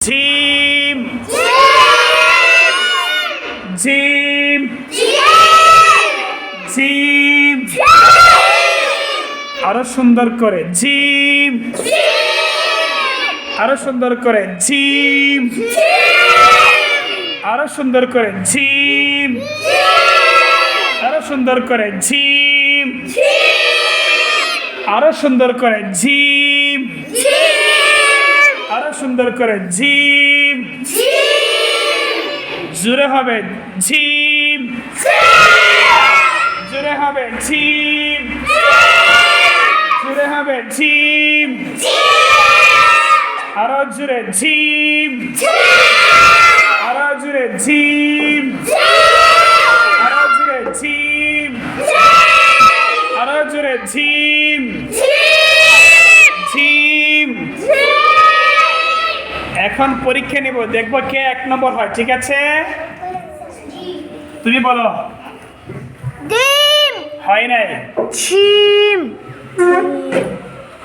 Gym জিম gym আরও সুন্দর করে জিম আরও সুন্দর করে জিম আরও সুন্দর করে জিম আরও সুন্দর করে জিম আরও সুন্দর করে আরও সুন্দর করে জিম জুড়ে হবে, ঝিম। জুড়ে হবে, ঝিম। জুড়ে হবে, ঝিম। আরও জুড়ে ঝিম। আরও জুড়ে ঝিম। এখন পরীক্ষা নিব দেখব কে এক নম্বর হয় ঠিক আছে? তুমি বলো। ডিম। হয় নাই? ঝিম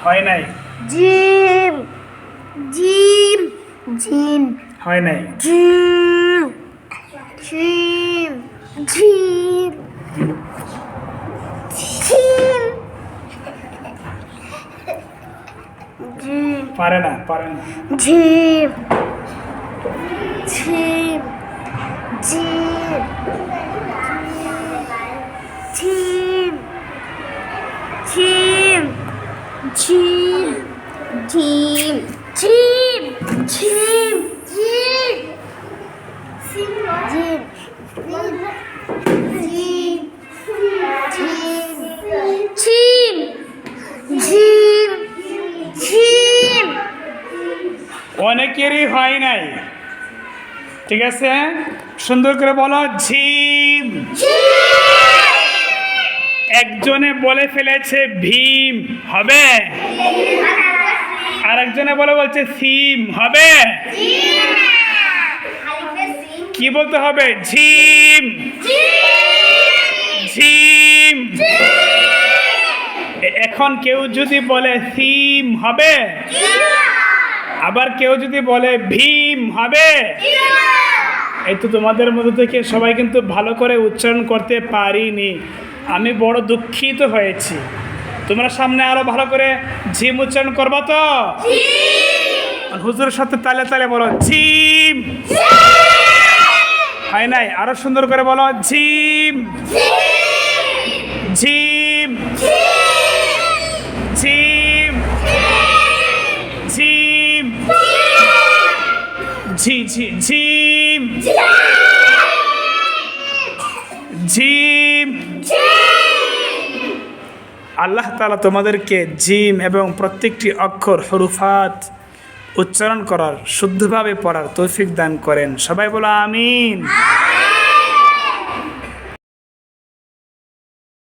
হয় নাই? জিম। জিম। জিম। হয় নাই? জিম। জিম জিম জিম জিম পারে না পারে না জিম জিম জিম জিম জিম জিম জিম জিম জিম অনেকেরই হয় নাই। ঠিক আছে? সুন্দর করে বলো, ঝিম। একজনে বলে ফেলেছে ভীম, হবে? আর একজনে বলে বলছে সিম, হবে? কি বলতে হবে? ঝিম। ঝিম। এখন কেউ যদি বলে সিম, হবে? আবার কেউ যদি বলে, ভীম হবে? এই তো তোমাদের মধ্যে থেকে সবাই কিন্তু ভালো করে উচ্চারণ করতে পারিনি। আমি বড় দুঃখিত হয়েছি। তোমরা সামনে আরও ভালো করে ঝিম উচ্চারণ করব তো? হুজুরের সাথে তালে তালে বলো, ঝিম। হয় নাই? আরও সুন্দর করে বলো, ঝিম। ঝি ঝি ঝিম ঝিম আল্লাহ তালা তোমাদেরকে জিম এবং প্রত্যেকটি অক্ষর, হরুফাত উচ্চারণ করার শুদ্ধভাবে পড়ার তৌফিক দান করেন। সবাই বলো আমিন।